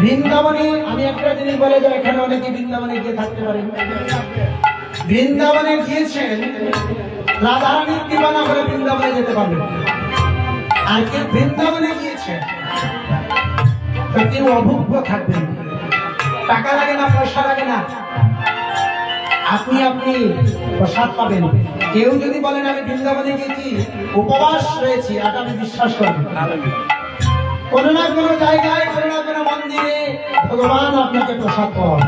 বৃন্দাবনে আমি একটা জিনিস বলে যাই, এখানে অনেকে বৃন্দাবনে গিয়ে থাকতে পারেন বৃন্দাবনে গিয়েছেন রাধারানীর কৃপা না করে বৃন্দাবনে যেতে পারবেন। আর কেউ বৃন্দাবনে গিয়েছেন কেউ অভুক্ত থাকবেন টাকা লাগে না, পয়সা লাগে না। আপনি আপনি প্রসাদ পাবেন। কেউ যদি বলেন, আমি বৃন্দাবনে গিয়েছি, উপবাস রয়েছি আর আমি বিশ্বাস করব। কোনো না কোনো জায়গায়, কোনো না কোনো মন্দিরে ভগবান আপনাকে প্রসাদ পাওয়া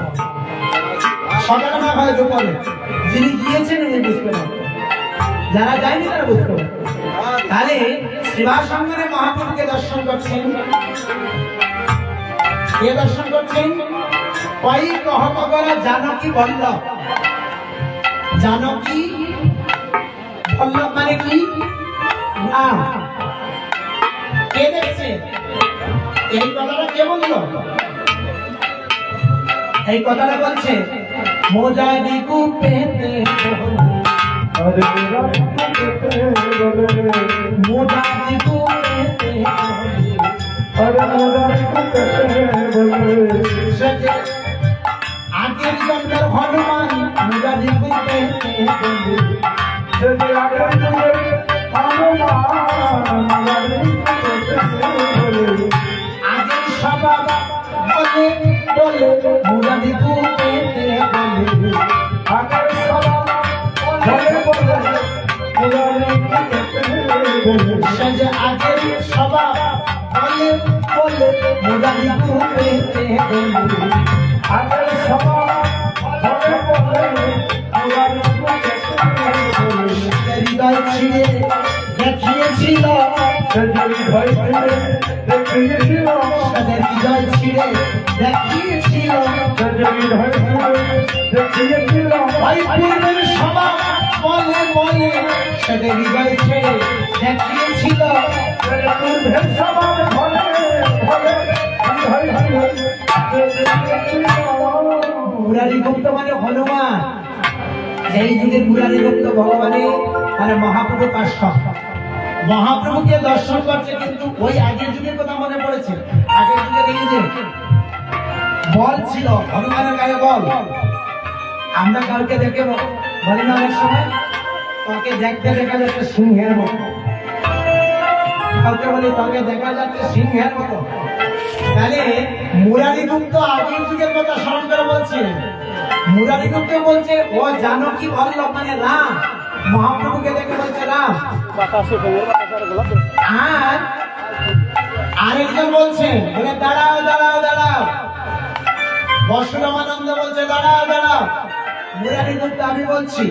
সকালে না হয় দুপুরে যিনি গিয়েছেন, উনি বুঝতে যারা যায়নি, তারা বুঝতে পারবেন। তাহলে শ্রীবাসঙ্গরে মহাপ্রভুকে দর্শন করছেন। কে দর্শন করছেন? কই কহকবরা জানকী বল্লভ। জানকী বল্লভ মানে কি? রাম। কে দেখছে। এই কথাটা কে বলল? এই কথাটা বলছে মোজাদি কুপেতে মোজাদি কুপেতে আগের জন্মের হনুমান আগের বলে বলে মোজাদি কুপেতে বলে সে যে আগের স্বভাব বলে বলে বলে হৃদয় ছিঁড়ে দেখিয়েছিল তাদের হৃদয় ছিঁড়ে দেখিয়েছিল। ভাই পূর্বের স্বভাব বলে বলে তাদের হৃদয় ছেড়ে দেখিয়েছিল। মুরারি গুপ্ত মানে হনুমান। এই যুগের মুরারি গুপ্ত ভগবানে মানে মহাপ্রভু কাশ্য মহাপ্রভুকে দর্শন করছে, কিন্তু ওই আগের যুগের কথা মনে পড়েছে? আগের যুগে যে বল ছিল, হনুমানের গায়ে বল। আমরা কালকে দেখে বলি সময়। তোকে দেখতে দেখা যাচ্ছে সিংহের মতো। কাউকে বলি, তোকে দেখা যাচ্ছে সিংহের মতো। তাহলে মুরারি গুপ্ত আগের যুগের কথা স্মরণ করে বলছে। মুরারি গুপ্ত বলছে, ও জানো কি বলল মানে রাম। মহাপ্রভুকে দেখে বলছে, রাম। আর আরেকজন বলছে বলে দাঁড়াও দাঁড়াও দাঁড়াও। বসুরামানন্দ বলছে, দাঁড়াও দাঁড়াও। মুরারি গুপ্ত, আমি বলছি,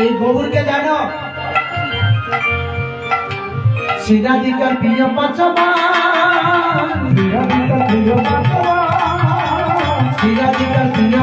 এই গবুরকে জানো সিরাজিকা প্রিয় পাচমা সিরাজিকা প্রিয়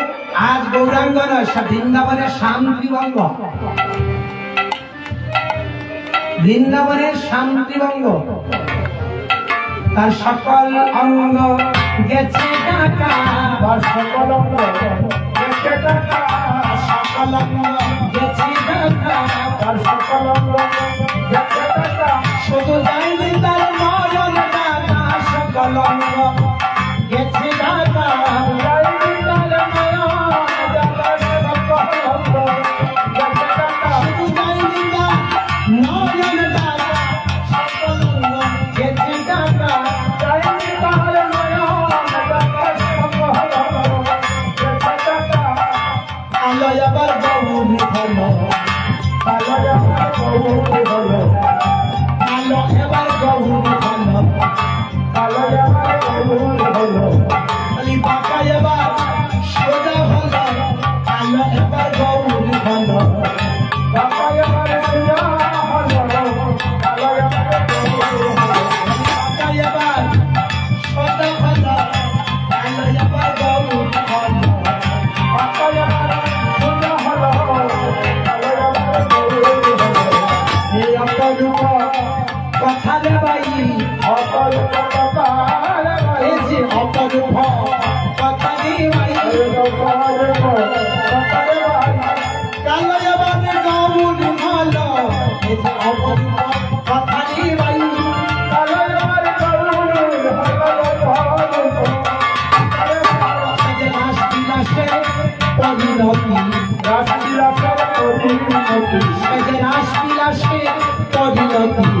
আজ গৌরাঙ্গ নয় বৃন্দাবনের শান্তিভঙ্গ বৃন্দাবনের শান্তিভঙ্গ তার সকল অঙ্গ গেছে তার সকল অঙ্গ গেছে শুধু যাইনি তার নয়ন সকল অঙ্গ আবার অপরূপ কপাল এই যে কথা রে ভাই। কালো যাবানে গৌর ভালো। এই যে অপরূপ কথা রে ভাই পরিণতি। রাশি রাশার পরিণতি।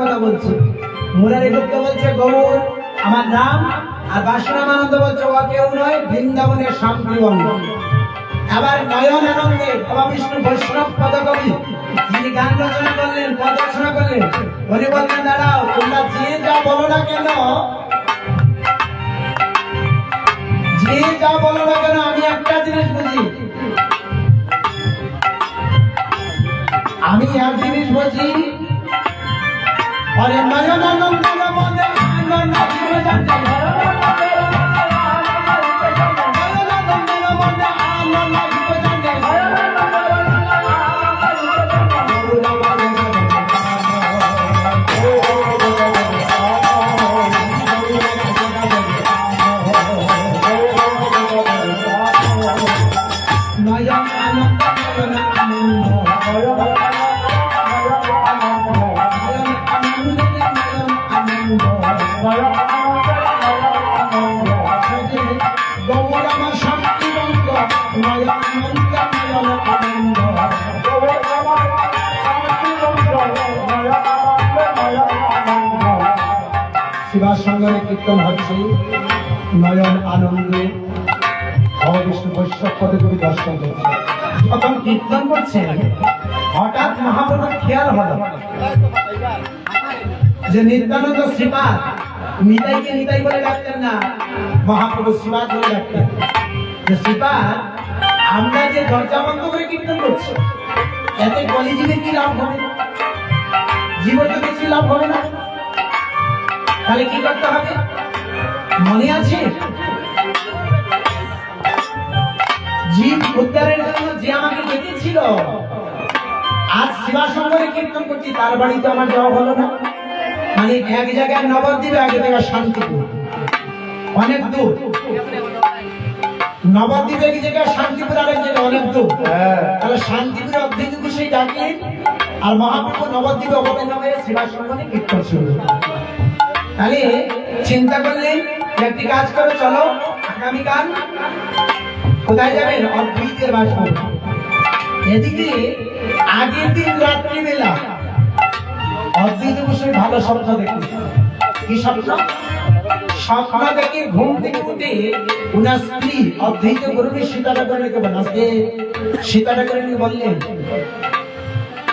কথা বলছে। মুরারি গুপ্ত বলছে, গৌর, আমার নাম আর বাসুরামানন্দ বলছে, ও কেউ নয়, বৃন্দাবনের আবার নয়ন আনন্দে বিষ্ণু বৈষ্ণব পদকবি, যিনি গান রচনা করলেন, পদ রচনা করলেন যে যা বলো না কেন, যে যা বলো না কেন, আমি একটা জিনিস বুঝি। আমি এক জিনিস বলছি অরে নয়ন আনন্দের মনে আনন্দ জীবে শিবার সঙ্গে কীর্তন হচ্ছে, নয়ন আনন্দে ভববিষ্ণু বৈষ্ণব পদে কবি দর্শন করছে। যখন কীর্তন করছে হঠাৎ মহাপ্রভুর খেয়াল হলো। যে নিত্যানন্দ শ্রীপাদ নিতাইকে নিতাই বলে ডাকতেন না, মহাপ্রভু শ্রীপাদ বলে ডাকতেন। যে শিবা, আমরা যে দরজা বন্ধ করে কীর্তন করছি, এতে কলিজীবের কি লাভ হবে? জীবন কিছু লাভ হবে না। তাহলে কি করতে হবে? মনে আছে? জীব উদ্ধারের জন্য যে আমাকে ডেকেছিল আজ শিবা সঙ্গরে কীর্তন করছি তার বাড়িতে আমার যাওয়া হলো না। মানে এক জায়গায় নবদ্বীপে এক জায়গায় শান্তিপুর। অনেক দূর। নবদ্বীপে এক জায়গায় শান্তিপুর আরেক জায়গায় অনেক দূর। তাহলে শান্তিপুরে অর্ধেক সেই ডাকলেন। আর মহাপ্রভু নবদ্বীপে অবতীর্ণ হয়ে শিবা সঙ্গনে কীর্তন শুরু তাহলে চিন্তা করলে একটি কাজ করে, চলো আগামীকাল কোথায় যাবেন? অদ্বৈতের বাসভবন। এদিকে আগের দিন রাত্রি রাত্রিবেলা অদ্বৈত বসে ভালো স্বপ্ন দেখলেন কি স্বপ্ন? স্বপ্ন দেখে ঘুম থেকে উঠে উনার স্ত্রী অদ্বৈত গুরুকে সীতাটা করে নিয়ে বললেন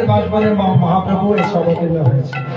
বাসবারে মা- মহাপ্রভু এসে অবতীর্ণ হয়েছে।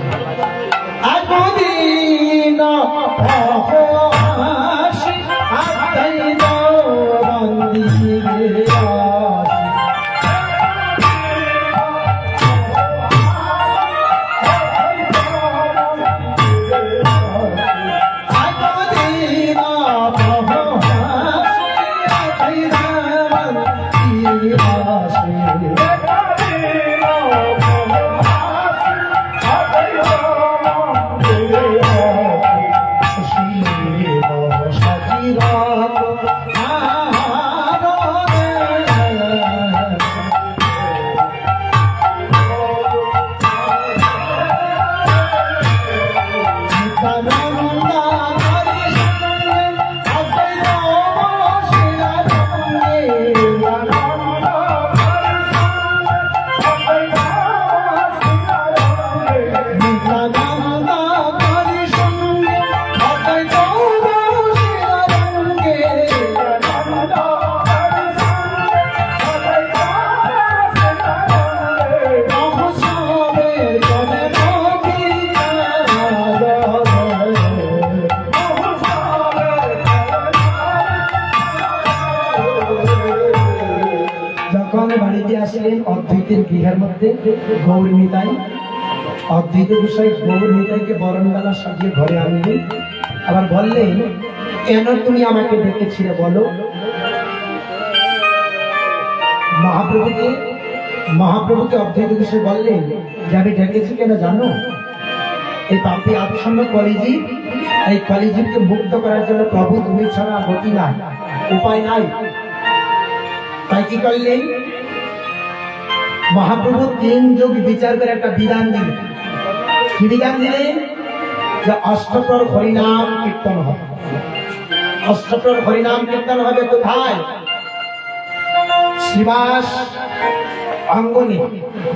গৌর নিতাই, অদ্বৈত বিষয় গৌর নিতাইকে বরণবেলা সাজিয়ে ঘরে আনলেন আবার বললেন কেন তুমি আমাকে ডেকেছিলে বলো? মহাপ্রভুকে মহাপ্রভুকে অদ্বৈত বিষয় বললেন যে আমি ডেকেছি কেন জানো? এই পাপি আচ্ছন্ন কলিজীব, এই কলিজীবকে মুক্ত করার জন্য প্রভু তুমি ছাড়া গতি নাই, উপায় নাই। তাই কি করলেন? মহাপ্রভু তিন যুগ বিচার করে একটা বিধান দিলেন। কি বিধান দিলেন? যে অষ্টপ্রর হরিনাম কীর্তন হবে। অষ্টপ্রর হরিনাম কীর্তন হবে কোথায়? শ্রীবাস অঙ্গনে।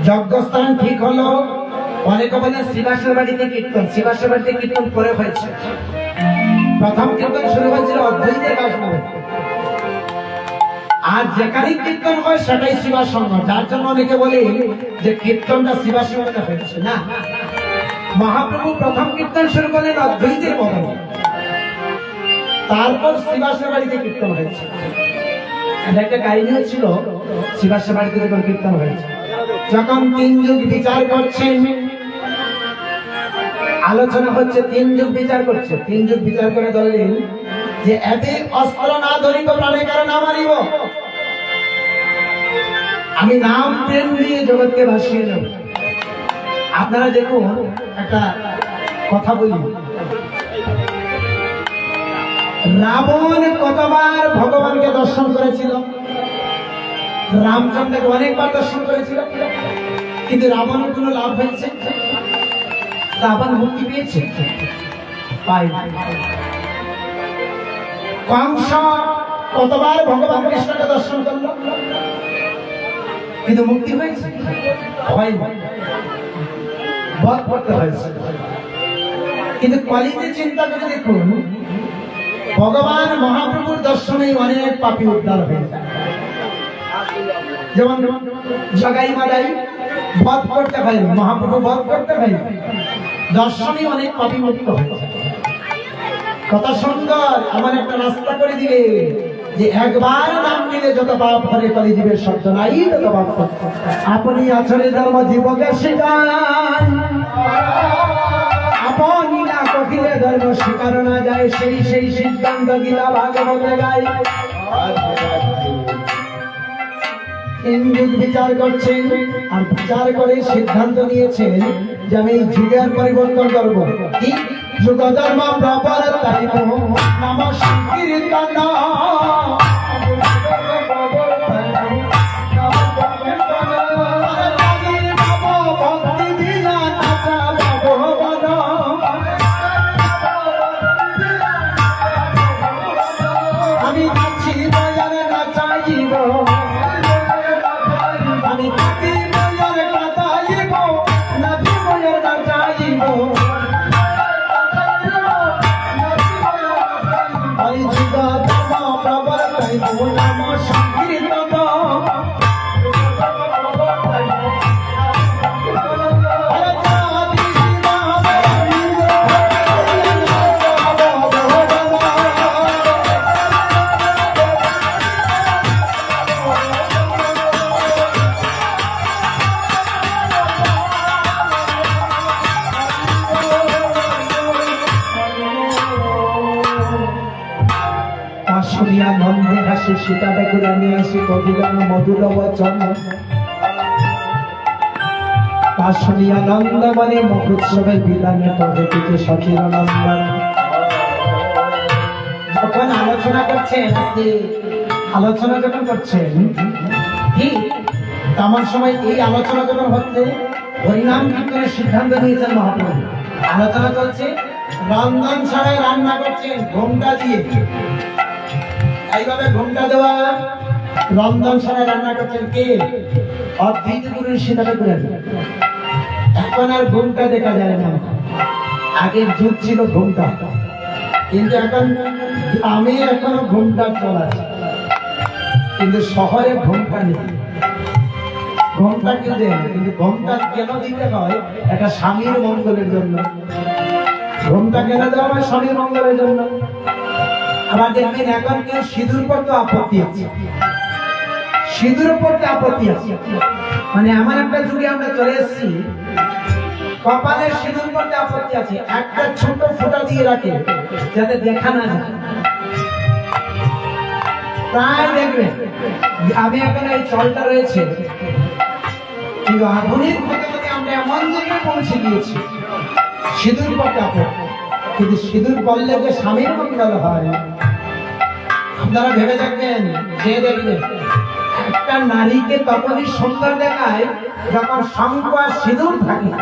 যজ্ঞস্থান ঠিক হলো। অনেকে বলেন শ্রীবাসের বাড়িতে কীর্তন, শ্রীবাসের বাড়িতে কীর্তন করে হয়েছে। প্রথম কীর্তন শুরু হয়েছিল অদ্বৈতের বাসভবনে আর যেখানে কীর্তন হয়, সেটাই শিবা সঙ্গ। যার জন্য অনেকে বলে যে কীর্তনটা শিবা সঙ্গে হয়েছে না। মহাপ্রভু প্রথম কীর্তন শুরু করলেন অদ্বৈতের ভবনে তারপর শিবাসের বাড়িতে কীর্তন হয়েছে। এটা একটা কাহিনী হচ্ছিল শিবাসের বাড়িতে যখন কীর্তন হয়েছে, যখন তিন যুগ বিচার করছেন আলোচনা হচ্ছে, তিন যুগ বিচার করছে। তিন যুগ বিচার করে ধরলেন যে, এতে অস্ত্র না ধরিব, প্রাণে কারণ আমারিব। আমি নাম প্রেম দিয়ে জগৎকে ভাসিয়ে নেব। আপনারা দেখুন, একটা কথা বলি। রাবণ কতবার ভগবানকে দর্শন করেছিল? রামচন্দ্রকে অনেকবার দর্শন করেছিল। কিন্তু রাবণের কোনো লাভ হয়েছে? রাবণ মুক্তি পেয়েছে? পায়নি। কংস কতবার ভগবান কৃষ্ণকে দর্শন করল? কিন্তু মুক্তি হয়েছে? বধ করতে হয়েছে। কিন্তু কলিতে চিন্তা করে দেখুন, ভগবান মহাপ্রভুর দর্শনে অনেক পাপি উদ্ধার হয়ে যেমন জগাই মাদাই, বধ করতে পারেন মহাপ্রভু বধ করতে পারেন দর্শনে অনেক পাপি মুক্ত হয়ে কত সুন্দর আমার একটা রাস্তা করে দিলে। যে একবার নাম নিলে যত পাপ করে কলি জীবের শব্দ নাই, তত পাপ। আপনি আছরে ধর্ম জীবকে শিকার। আপনি না কহিলে ধর্ম স্বীকার না যায়, সেই সেই সিদ্ধান্ত গিলা ভাগবতে হিন্দু বিচার করছেন আর বিচার করে সিদ্ধান্ত নিয়েছেন যে আমি যুগের পরিবর্তন করব। কি? যুগ ধর্ম প্রবর তাইব নাম সংকীর্তন। প্রবর্তাইব নাম মধুর বচন আসরিয়া নন্দ মানে মহোৎসবের বিধানে পদ্ধতিতে সচির নন্দন যখন আলোচনা করছেন, আলোচনা যখন করছেন, ঠিক তেমন সময় এই আলোচনা যখন হচ্ছে, হরিনাম কীর্তনের সিদ্ধান্ত নিয়েছেন মহাপ্রভু। আলোচনা চলছে, রন্ধন ছাড়াই রান্না করছেন ঘোমটা দিয়ে। এইভাবে ঘোমটা দেওয়া রন্ধন ছাড়াই রান্না করছেন কে? অদ্বৈত গুরুর সীতাটা করে এখন আর ঘুমটা দেখা যায় না। আগের যুগ ছিল ঘুমটা। কিন্তু এখন আমি এখনও ঘুমটা চলাচ্ছি। কিন্তু শহরে ঘুমটা নেই। ঘুমটা কেউ দেয়? না, কিন্তু ঘুমটা কেন দিতে হয়? একটা স্বামীর মঙ্গলের জন্য। ঘুমটা কেন দেওয়া হয়? স্বামীর মঙ্গলের জন্য। আবার দেখবেন এখন কেউ সিঁদুর পড়তে আপত্তি আছে। সিঁদুর পড়তে আপত্তি আছে। মানে এমন একটা যুগে আমরা চলে এসেছি, কপালে সিঁদুর পড়তে আপত্তি আছে, একটা ছোট ফোঁটা দিয়ে রাখে, যাতে দেখা না যায়। প্রায় দেখবেন, আমি এখন এই চলটা রয়েছে, কিন্তু আধুনিক হতে হতে আমরা এমন জায়গায় পৌঁছে গিয়েছি, সিঁদুর পড়তে আপত্তি। কিন্তু সিঁদুর পড়লে যে স্বামীর মঙ্গল হয়, আপনারা ভেবে দেখবেন যে দেখবেন একটা নারীকে তখনই সুন্দর দেখায় যখন শঙ্খ সিঁদুর থাকে।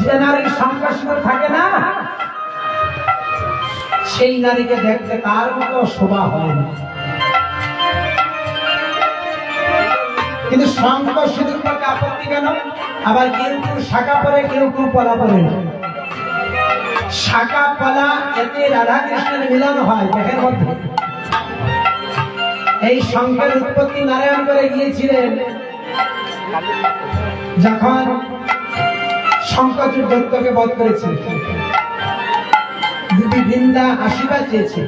যে নারীর শঙ্খ সিঁদুর থাকে না, সেই নারীকে দেখতে তার মতো শোভা হয় না। কিন্তু শঙ্খ সিঁদুর পরতে আপত্তি কেন? আবার কেউ কেউ শাখা পরে, কেউ কেউ পলা পরে। শাখা, পলা এতে রাধা কৃষ্ণের মিলন হয় দেখের মধ্যে এই শঙ্কর উৎপত্তি নারায়ণ করে গিয়েছিলেন। যখন শঙ্করচূড় দত্তকে বধ করেছিল দিদি বৃন্দা আশীর্বাদ চেয়েছে।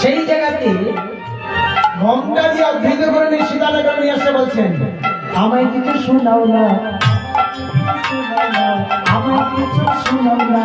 সেই জায়গাতে গঙ্গা দিয়ে অদ্ভুত করে নিয়ে সীতানগর নিয়ে আসতে বলছেন, আমায় কিছু শোনাও না, আমায় কিছু শোনাও না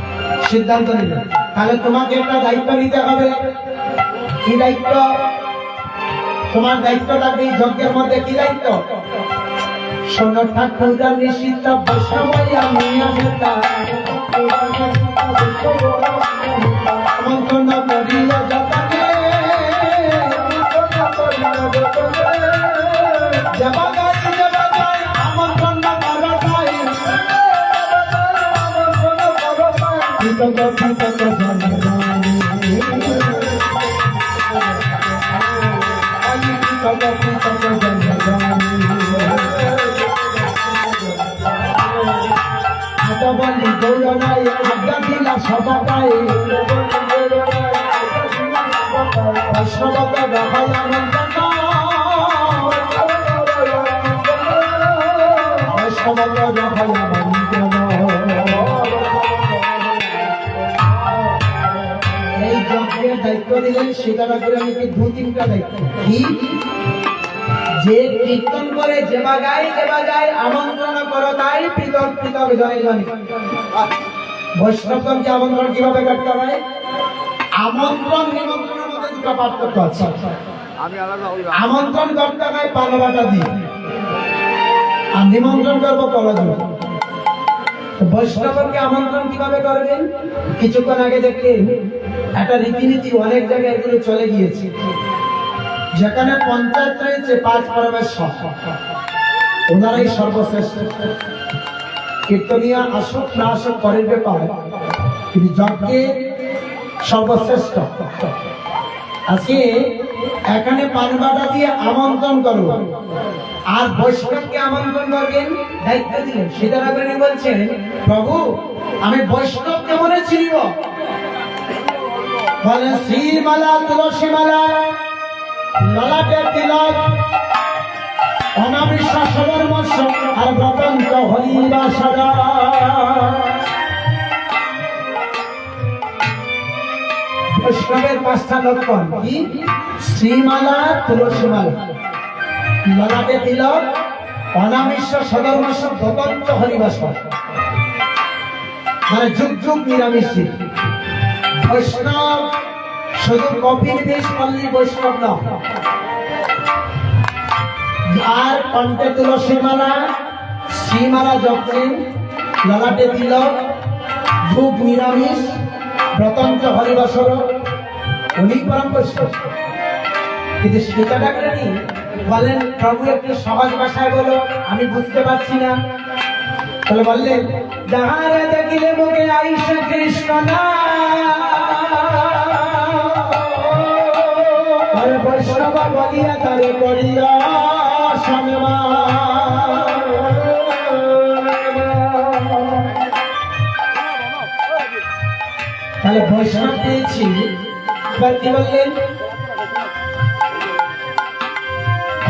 সিদ্ধান্ত নিলে। তাহলে তোমাকে একটা দায়িত্ব নিতে হবে। কি দায়িত্ব? তোমার দায়িত্বটা এই যজ্ঞের মধ্যে কি দায়িত্ব? সোনার ঠাকুর নিশ্চিত বসাবাই আমি আসতা বলি গৌরনায় আজ্ঞা দিলা সবাই বৈষ্ণবত দেখাই আনন্দ দায়িত্ব দিলেন সেটা করে আমাকে দু তিনটা দায়িত্ব কি? যে কীর্তন করে যে বাগায় যে বাগায় আমন্ত্রণ করো তাই পৃথক পৃথক জনে জনে। বৈষ্ণবগণকে আমন্ত্রণ কীভাবে করতে হয়? আমন্ত্রণ নিমন্ত্রণের মধ্যে দুটো পার্থক্য আছে। আমন্ত্রণ করতে হয় পালবাটা দিয়ে। আর নিমন্ত্রণ করব কলা দিয়ে বৈষ্ণবকে আমন্ত্রণ কীভাবে করবেন? কিছুক্ষণ আগে দেখলেন একটা রীতিনীতি অনেক জায়গায় এগুলো চলে গিয়েছে। যেখানে পঞ্চায়েত রয়েছে পাঁচ পরমেশ্বর। ওনারাই সর্বশ্রেষ্ঠ। কীর্তনিয়া আসুক, না আসুক, পরের ব্যাপার। কিন্তু যজ্ঞে সর্বশ্রেষ্ঠ। আজকে এখানে পানবাটা দিয়ে আমন্ত্রণ করব আর বৈষ্ণবকে আমন্ত্রণ করবেন, দায়িত্ব দিলেন। সীতারামণী বলছেন, প্রভু, আমি বৈষ্ণব কেমনে চিনিব। বলেন, শ্রীমালা, তুলসী মালা ললাটের তিলক, অনাবিশ্বাস সবর্মস্য আর ব্রতন্ত হরিবা সদা বৈষ্ণবের পাঁচটা লক্ষণ কি? শ্রীমালা, তুলসী মালা। ললাটে তিলক অনামিশ্ব সদর্মস্য ব্রতন্ত হরিবাস মানে যুগ যুগ নিরামিষ বৈষ্ণব, শুধু কপির বেশ পল্লী বৈষ্ণব না। আর কণ্ঠে তুলসী মালা শ্রীমালা জপছেন ললাটে তিলক, যুগ নিরামিষ, ব্রতঞ্চ হরিবাসর উনি পরম বৈষ্ণব। কিন্তু সেটা ডাকলেনি বলেন, প্রভু একটু সহজ ভাষায় বলো, আমি বুঝতে পারছি না। তাহলে বললেন, যাহারা দেখিলে মুখে আইসা কৃষ্ণ না বৈষ্ণব বলিয়া তাহলে বৈষ্ণব পেয়েছি এবার কি বললেন?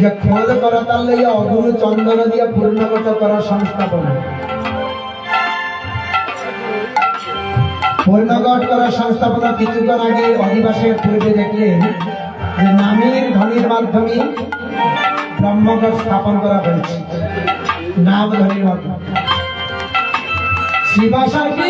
যে খোঁজ করা, তার লইয়া অগুরু চন্দন দিয়া পূর্ণগত করা সংস্থাপন। পূর্ণগত করা সংস্থাপনা কিছুক্ষণ আগে অধিবাসের পূর্বে দেখলেন যে নামের ধ্বনির মাধ্যমে ব্রহ্মগত স্থাপন করা হয়েছে। নাম ধ্বনির মাধ্যমে। শিবাসা কি